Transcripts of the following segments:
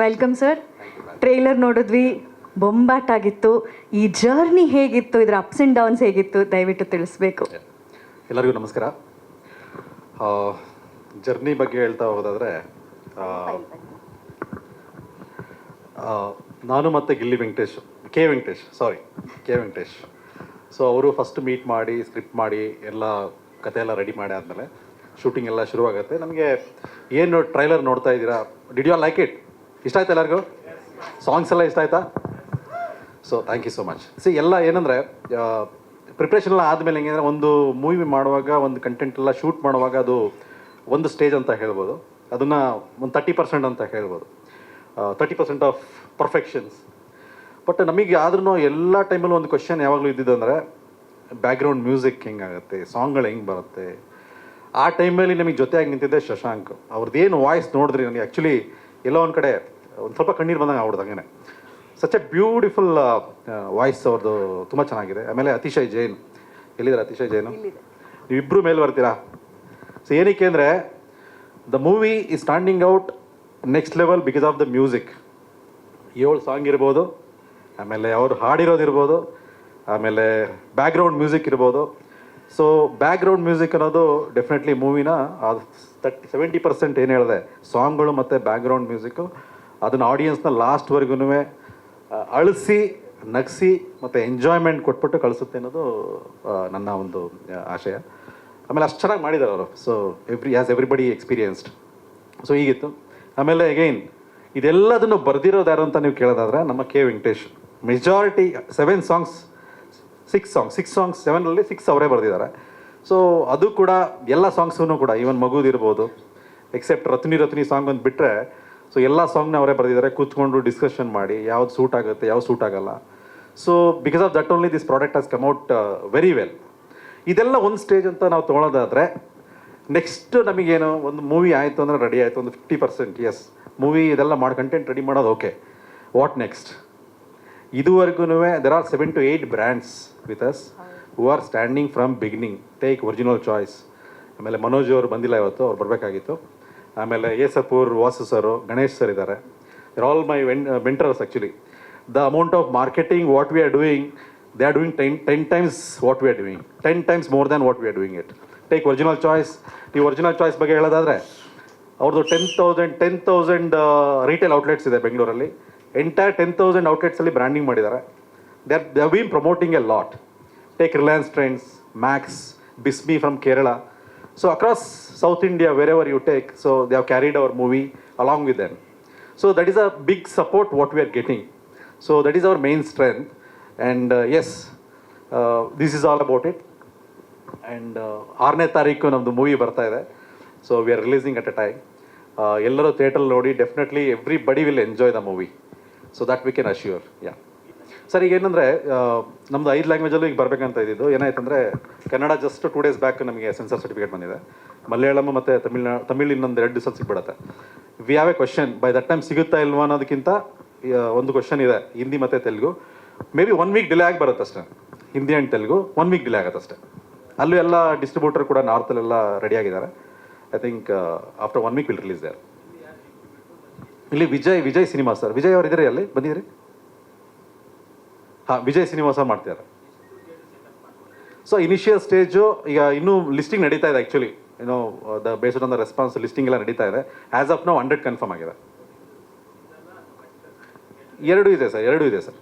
Welcome sir trailer ನೋಡಿದ್ವಿ. ಬೊಂಬಾಟ್ ಆಗಿತ್ತು ಈ ಜರ್ನಿ ಹೇಗಿತ್ತು? ಇದರ ಅಪ್ಸ್ ಆ್ಯಂಡ್ ಡೌನ್ಸ್ ಹೇಗಿತ್ತು? ದಯವಿಟ್ಟು ತಿಳಿಸ್ಬೇಕು. ಎಲ್ಲರಿಗೂ ನಮಸ್ಕಾರ. ಜರ್ನಿ ಬಗ್ಗೆ ಹೇಳ್ತಾ ಹೋದಾದ್ರೆ ನಾನು ಮತ್ತು Gilli Venkatesh, K Venkatesh sorry K Venkatesh. So ಅವರು ಫಸ್ಟ್ ಮೀಟ್ ಮಾಡಿ ಸ್ಕ್ರಿಪ್ಟ್ ಮಾಡಿ, ಎಲ್ಲ ಕತೆ ಎಲ್ಲ ರೆಡಿ ಮಾಡಿ ಆದಮೇಲೆ ಶೂಟಿಂಗ್ ಎಲ್ಲ ಶುರುವಾಗುತ್ತೆ. ನಮಗೆ ಏನು ಟ್ರೈಲರ್ ನೋಡ್ತಾ ಇದ್ದೀರಾ? ಡಿಡ್ ಯು ಲೈಕ್ ಇಟ್ ಇಷ್ಟ ಆಯ್ತಾ ಎಲ್ಲರಿಗೂ? ಸಾಂಗ್ಸ್ ಎಲ್ಲ ಇಷ್ಟ ಆಯ್ತಾ? So thank you so much see ಎಲ್ಲ ಏನಂದರೆ ಪ್ರಿಪ್ರೇಷನ್ ಎಲ್ಲ ಆದಮೇಲೆ ಹೆಂಗೆ ಒಂದು ಮೂವಿ ಮಾಡುವಾಗ, ಒಂದು ಕಂಟೆಂಟ್ ಎಲ್ಲ ಶೂಟ್ ಮಾಡುವಾಗ ಅದು ಒಂದು ಸ್ಟೇಜ್ ಅಂತ ಹೇಳ್ಬೋದು. ಅದನ್ನು ಒಂದು ತರ್ಟಿ ಪರ್ಸೆಂಟ್ ಅಂತ ಹೇಳ್ಬೋದು. Thirty percent of perfections but ನಮಗೆ ಆದ್ರೂ ಎಲ್ಲ ಟೈಮಲ್ಲೂ ಒಂದು ಕ್ವಶನ್ ಯಾವಾಗಲೂ ಇದ್ದಿದ್ದಂದರೆ ಬ್ಯಾಕ್ಗ್ರೌಂಡ್ ಮ್ಯೂಸಿಕ್ ಹೆಂಗಾಗುತ್ತೆ? ಸಾಂಗ್ಗಳು ಹೆಂಗೆ ಬರುತ್ತೆ? ಆ ಟೈಮಲ್ಲಿ ನಮಗೆ ಜೊತೆಯಾಗಿ ನಿಂತಿದ್ದೆ ಶಶಾಂಕ್. ಅವ್ರದ್ದೇನು ವಾಯ್ಸ್ ನೋಡಿದ್ರಿ ನನಗೆ ಆ್ಯಕ್ಚುಲಿ ಎಲ್ಲೋ ಒಂದು ಕಡೆ ಒಂದು ಸ್ವಲ್ಪ ಕಣ್ಣೀರು ಬಂದಂಗೆ ಆಗ್ಬಿಡ್ದು ಹಂಗೆ ಸಚ್ ಎ ಬ್ಯೂಟಿಫುಲ್ ವಾಯ್ಸ್ ಅವ್ರದ್ದು ತುಂಬ ಚೆನ್ನಾಗಿದೆ. ಆಮೇಲೆ ಅತಿಶಯ್ ಜೈನ್. ಎಲ್ಲಿದ್ದಾರೆ ಅತಿಶಯ್ ಜೈನು? ನೀವಿಬ್ಬರು ಮೇಲೆ ಬರ್ತೀರಾ? ಸೊ ಏನಕ್ಕೆ ಅಂದರೆ ದ ಮೂವಿ ಈ standing out next level because of the music ಏಳು ಸಾಂಗ್ ಇರ್ಬೋದು ಆಮೇಲೆ ಅವ್ರು ಹಾಡಿರೋದಿರ್ಬೋದು ಆಮೇಲೆ ಬ್ಯಾಕ್ಗ್ರೌಂಡ್ ಮ್ಯೂಸಿಕ್ ಇರ್ಬೋದು. ಸೊ ಬ್ಯಾಕ್ಗ್ರೌಂಡ್ ಮ್ಯೂಸಿಕ್ ಅನ್ನೋದು ಡೆಫಿನೆಟ್ಲಿ ಮೂವಿನ ತರ್ಟಿ ಸೆವೆಂಟಿ ಪರ್ಸೆಂಟ್ ಏನು ಹೇಳಿದೆ ಸಾಂಗ್ಗಳು ಮತ್ತು ಬ್ಯಾಕ್ಗ್ರೌಂಡ್ ಮ್ಯೂಸಿಕ್ಕು ಅದನ್ನು ಆಡಿಯನ್ಸ್ನ ಲಾಸ್ಟ್ವರೆಗೂ ಅಳಿಸಿ, ನಗಿಸಿ ಮತ್ತು ಎಂಜಾಯ್ಮೆಂಟ್ ಕೊಟ್ಬಿಟ್ಟು ಕಳಿಸುತ್ತೆ ಅನ್ನೋದು ನನ್ನ ಒಂದು ಆಶಯ. ಆಮೇಲೆ ಅಷ್ಟು ಚೆನ್ನಾಗಿ ಮಾಡಿದ್ದಾರೆ ಅವರು. So every as everybody experienced so ಹೀಗಿತ್ತು. ಆಮೇಲೆ ಅಗೈನ್ ಇದೆಲ್ಲದನ್ನು ಬರೆದಿರೋದು ಯಾರು ಅಂತ ನೀವು ಕೇಳೋದಾದ್ರೆ ನಮ್ಮ K Venkatesh. Majority seven songs six songs six songs ಸೆವೆನಲ್ಲಿ six ಅವರೇ ಬರೆದಿದ್ದಾರೆ. ಸೊ ಅದು ಕೂಡ, ಎಲ್ಲ ಸಾಂಗ್ಸೂ ಕೂಡ ಈವನ್ ಮಗುದಿರ್ಬೋದು ಎಕ್ಸೆಪ್ಟ್ ರತ್ನಿ ರತ್ನಿ ಸಾಂಗ್ ಒಂದು ಬಿಟ್ಟರೆ ಸೊ ಎಲ್ಲ ಸಾಂಗ್ನ ಅವರೇ ಬರೆದಿದ್ದಾರೆ. ಕೂತ್ಕೊಂಡು ಡಿಸ್ಕಷನ್ ಮಾಡಿ, ಯಾವ್ದು ಸೂಟ್ ಆಗುತ್ತೆ, ಯಾವ್ದು ಸೂಟ್ ಆಗಲ್ಲ. So because of that only this product has come out very well ಇದೆಲ್ಲ ಒಂದು ಸ್ಟೇಜ್ ಅಂತ ನಾವು ತೊಗೊಳೋದಾದರೆ ನೆಕ್ಸ್ಟ್ ನಮಗೇನು ಒಂದು ಮೂವಿ ಆಯಿತು ಅಂದರೆ ರೆಡಿ ಆಯಿತು, ಒಂದು ಫಿಫ್ಟಿ ಪರ್ಸೆಂಟ್ ಎಸ್ ಮೂವಿ ಇದೆಲ್ಲ ಮಾಡಿ ಕಂಟೆಂಟ್ ರೆಡಿ ಮಾಡೋದು ಓಕೆ ವಾಟ್ ನೆಕ್ಸ್ಟ್ ಇದುವರೆಗೂ there are seven to eight brands with us who are standing from beginning take original choice ಆಮೇಲೆ ಮನೋಜ್ ಅವರು ಬಂದಿಲ್ಲ ಇವತ್ತು, ಅವ್ರು ಬರಬೇಕಾಗಿತ್ತು. ಆಮೇಲೆ ಏಸಪೂರ್ ವಾಸು ಸರು, ಗಣೇಶ್ ಸರ್ ಇದ್ದಾರೆ there all my when ventures actually the amount of marketing what we are doing they are doing ten ten times what we are doing ten times more than what we are doing it take original choice ಈ original choice ಬಗ್ಗೆ ಹೇಳೋದಾದರೆ ಅವ್ರದ್ದು ten thousand ten thousand retail outlets ಇದೆ ಬೆಂಗಳೂರಲ್ಲಿ. Entire ten thousand ಔಟ್ಲೆಟ್ಸಲ್ಲಿ branding ಮಾಡಿದ್ದಾರೆ. They are they been promoting a lot take Reliance Trends Max Bismi from Kerala so across south India wherever you take so they have carried our movie along with them so that is a big support what we are getting so that is our main strength and as this is all about it and ಆರನೇ ತಾರೀಕು ನಮ್ಮದು movie ಬರ್ತಾ ಇದೆ. So we are releasing at a time ಎಲ್ಲರೂ ಥಿಯೇಟ್ರಲ್ಲಿ ನೋಡಿ definitely everybody will enjoy the movie so that we can assure you sir, ಈಗ ಏನಂದ್ರೆ ನಮ್ದು ಐದು ಲ್ಯಾಂಗ್ವೇಜಲ್ಲೂ ಈಗ ಬರಬೇಕಂತ ಇದ್ದಿದ್ದು. ಏನಾಯ್ತಂದರೆ, Kannada just two days back ನಮಗೆ ಸೆನ್ಸರ್ ಸರ್ಟಿಫಿಕೇಟ್ ಬಂದಿದೆ. ಮಲಯಾಳಂ ಮತ್ತು ತಮಿಳ್ನಾ, ತಮಿಳ್ ಇನ್ನೊಂದು ಎರಡು ದಿವಸ ಸಿಗ್ಬಿಡುತ್ತೆ. We have a question by that time ಸಿಗುತ್ತಾ ಇಲ್ವಾ ಅನ್ನೋದಕ್ಕಿಂತ ಒಂದು ಕ್ವಶನ್ ಇದೆ. ಹಿಂದಿ ಮತ್ತು Telugu. Maybe one week delay ಆಗಿ ಬರುತ್ತೆ ಅಷ್ಟೇ. Hindi and Telugu one week delay ಆಗುತ್ತೆ ಅಷ್ಟೇ. ಅಲ್ಲೂ ಎಲ್ಲ ಡಿಸ್ಟ್ರಿಬ್ಯೂಟರ್ ಕೂಡ ನಾರ್ತಲ್ಲೆಲ್ಲ ರೆಡಿ ಆಗಿದ್ದಾರೆ. I think after one week will release there ಇಲ್ಲಿ ವಿಜಯ್ ವಿಜಯ್ ಸಿನಿಮಾ ಸರ್ ವಿಜಯ್ ಅವ್ರು ಇದ್ದೀರಿ ಅಲ್ಲಿ ಬಂದಿದ್ದೀರಿ? ಹಾಂ, ವಿಜಯ್ ಅವ್ರು ಮಾಡ್ತಿದ್ದಾರೆ. ಸೊ ಇನಿಷಿಯಲ್ ಸ್ಟೇಜು ಈಗ ಇನ್ನೂ ಲಿಸ್ಟಿಂಗ್ ನಡೀತಾ ಇದೆ ಆ್ಯಕ್ಚುಲಿ ಏನೋ the based on the response listing ಎಲ್ಲ ನಡೀತಾ ಇದೆ. ಆ್ಯಸ್ ಆಫ್ ನಾವು ಹಂಡ್ರೆಡ್ ಕನ್ಫರ್ಮ್ ಆಗಿದೆ. ಎರಡು ಇದೆ ಸರ್, ಎರಡು ಇದೆ ಸರ್.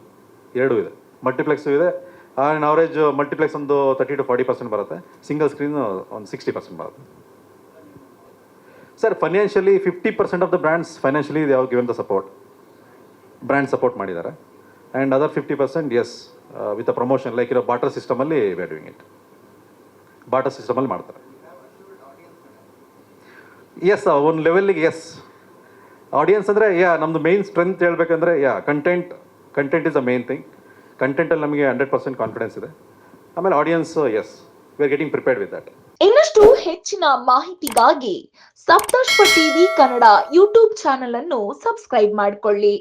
ಎರಡು ಇದೆ. ಮಲ್ಟಿಪ್ಲೆಕ್ಸು ಇದೆ. ಆ್ಯಂಡ್ ಅವರೇಜ್ ಮಲ್ಟಿಪ್ಲೆಕ್ಸ್ ಒಂದು ತರ್ಟಿ ಟು ಫಾರ್ಟಿ ಪರ್ಸೆಂಟ್ ಬರುತ್ತೆ. ಸಿಂಗಲ್ ಸ್ಕ್ರೀನ್ ಒಂದು ಸಿಕ್ಸ್ಟಿ ಪರ್ಸೆಂಟ್ ಬರುತ್ತೆ. Sir financially fifty percent of the brands financially ಯಾವ given the support brand support ಮಾಡಿದ್ದಾರೆ. And other fifty percent as with a promotion like ಇರೋ barter ಸಿಸ್ಟಮಲ್ಲಿ we doing it barter ಸಿಸ್ಟಮಲ್ಲಿ ಮಾಡ್ತಾರೆ. S ಒಂದು ಲೆವೆಲ್ಲಿಗೆ ಎಸ್ ಆಡಿಯನ್ಸ್ ಅಂದರೆ ಯಾ ನಮ್ಮದು ಮೇನ್ ಸ್ಟ್ರೆಂತ್ ಹೇಳಬೇಕಂದ್ರೆ yeah content content is a main thing ಕಂಟೆಂಟಲ್ಲಿ ನಮಗೆ ಹಂಡ್ರೆಡ್ ಪರ್ಸೆಂಟ್ ಕಾನ್ಫಿಡೆನ್ಸ್ ಇದೆ. ಆಮೇಲೆ audience is we are getting prepared with that ಇನ್ನಷ್ಟು ಹೆಚ್ಚಿನ ಮಾಹಿತಿಗಾಗಿ Saptashwa TV Kannada YouTube channel ಅನ್ನು ಸಬ್ಸ್ಕ್ರೈಬ್ ಮಾಡಿಕೊಳ್ಳಿ.